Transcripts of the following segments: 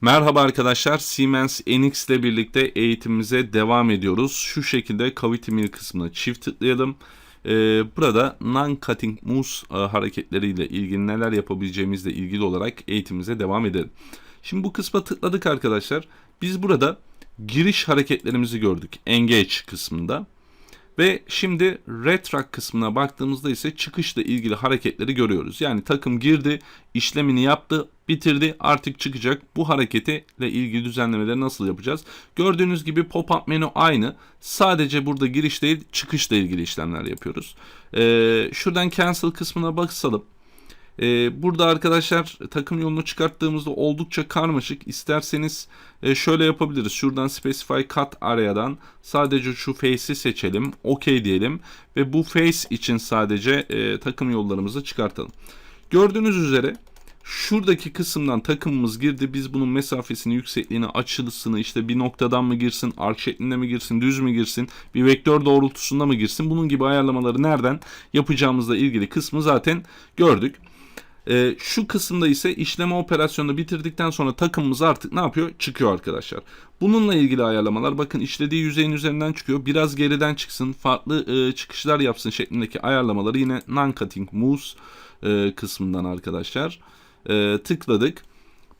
Merhaba arkadaşlar, Siemens NX ile birlikte eğitimimize devam ediyoruz. Şu şekilde cavity mill kısmına çift tıklayalım. Ee, burada non-cutting moves e, hareketleriyle ilgili neler yapabileceğimizle ilgili olarak eğitimimize devam edelim. Şimdi bu kısma tıkladık arkadaşlar. Biz burada giriş hareketlerimizi gördük engage kısmında. Ve şimdi retract kısmına baktığımızda ise çıkışla ilgili hareketleri görüyoruz. Yani takım girdi, işlemini yaptı, bitirdi, artık çıkacak. Bu hareketle ilgili düzenlemeleri nasıl yapacağız? Gördüğünüz gibi pop-up menü aynı. Sadece burada giriş değil, çıkışla ilgili işlemler yapıyoruz. Ee, şuradan cancel kısmına bakalım. Ee, burada arkadaşlar takım yolunu çıkarttığımızda oldukça karmaşık. İsterseniz e, şöyle yapabiliriz. Şuradan specify cut area'dan sadece şu face'i seçelim. OK diyelim. Ve bu face için sadece e, takım yollarımızı çıkartalım. Gördüğünüz üzere şuradaki kısımdan takımımız girdi. Biz bunun mesafesini, yüksekliğini, açılısını işte bir noktadan mı girsin, ark şeklinde mi girsin, düz mü girsin, bir vektör doğrultusunda mı girsin? Bunun gibi ayarlamaları nereden yapacağımızla ilgili kısmı zaten gördük. Ee, şu kısımda ise işleme operasyonunu bitirdikten sonra takımımız artık ne yapıyor? Çıkıyor arkadaşlar. Bununla ilgili ayarlamalar bakın işlediği yüzeyin üzerinden çıkıyor. Biraz geriden çıksın, farklı e, çıkışlar yapsın şeklindeki ayarlamaları yine non-cutting moves e, kısmından arkadaşlar e, tıkladık.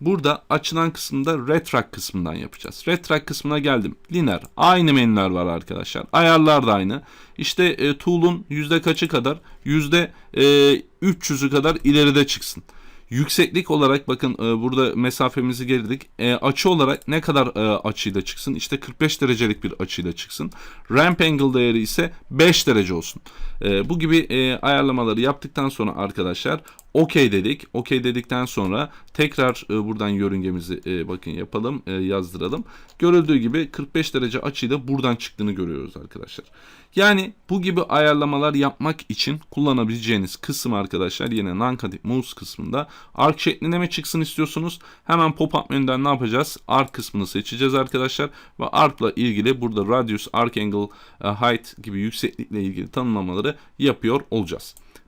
Burada açılan kısımda retract kısmından yapacağız. Retract kısmına geldim. Linear. Aynı menüler var arkadaşlar. Ayarlar da aynı. İşte e, tool'un yüzde kaçı kadar? Yüzde e, 300'ü kadar ileride çıksın. Yükseklik olarak bakın e, burada mesafemizi geridik. E, açı olarak ne kadar e, açıyla çıksın? İşte 45 derecelik bir açıyla çıksın. Ramp angle değeri ise 5 derece olsun. E, bu gibi e, ayarlamaları yaptıktan sonra arkadaşlar OK dedik. OK dedikten sonra tekrar e, buradan yörüngemizi e, bakın yapalım, e, yazdıralım. Görüldüğü gibi 45 derece açıyla buradan çıktığını görüyoruz arkadaşlar. Yani bu gibi ayarlamalar yapmak için kullanabileceğiniz kısım arkadaşlar yine non-cutting moves kısmında arc şeklinde mi çıksın istiyorsunuz? Hemen pop-up menüden ne yapacağız? Arc kısmını seçeceğiz arkadaşlar ve arc'la ilgili burada radius, arc angle, e, height gibi yükseklikle ilgili tanımlamaları yapıyor olacağız.